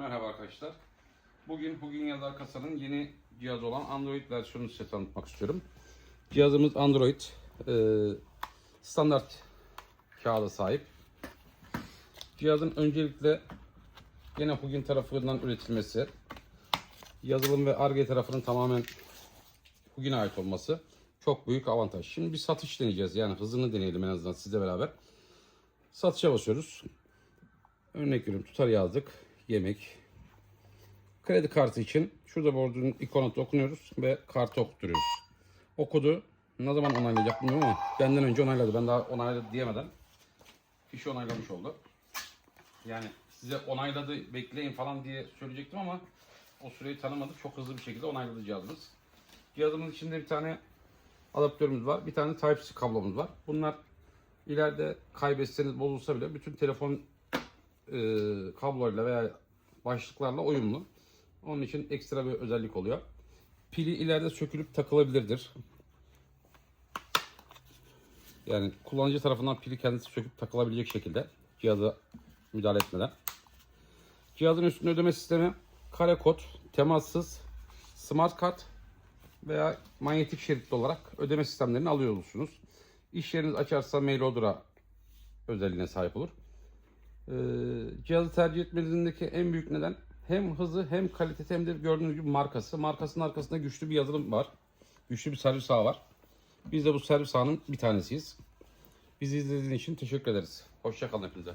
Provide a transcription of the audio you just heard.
Merhaba arkadaşlar. Bugün Hugin Yazar Kasa'nın yeni cihazı olan Android versiyonunu size tanıtmak istiyorum. Cihazımız Android e, standart kağıda sahip. Cihazın öncelikle yine Hugin tarafından üretilmesi, yazılım ve Ar-Ge tarafının tamamen Hugin'e ait olması çok büyük avantaj. Şimdi bir satış deneyeceğiz. Yani hızını deneyelim en azından sizle beraber. Satışa basıyoruz. Örnek veriyorum tutar yazdık. Yemek. Kredi kartı için şurada borcun ikonu dokunuyoruz ve kartı okutturuyoruz. O kodu ne zaman onaylayacak bilmiyorum ama benden önce onayladı. Ben daha onayladı diyemeden fişi onaylamış oldu. Yani size onayladı bekleyin falan diye söyleyecektim ama o süreyi tanımadık. Çok hızlı bir şekilde onayladı cihazımız. Cihazımın içinde bir tane adaptörümüz var. Bir tane Type-C kablomuz var. Bunlar ileride kaybetseniz bozulsa bile bütün telefon e, kabloyla veya başlıklarla uyumlu. Onun için ekstra bir özellik oluyor. Pili ileride sökülüp takılabilirdir. Yani kullanıcı tarafından pili kendisi söküp takılabilecek şekilde cihaza müdahale etmeden. Cihazın üstünde ödeme sistemi kare kod, temassız, smart kart veya manyetik şeritli olarak ödeme sistemlerini alıyorsunuz. İş yeriniz açarsa mail order'a özelliğine sahip olur. Ee, cihazı tercih etmenizdeki en büyük neden hem hızı hem kalitesi hem de gördüğünüz gibi markası. Markasının arkasında güçlü bir yazılım var. Güçlü bir servis ağı var. Biz de bu servis ağının bir tanesiyiz. Bizi izlediğiniz için teşekkür ederiz. Hoşçakalın hepinize.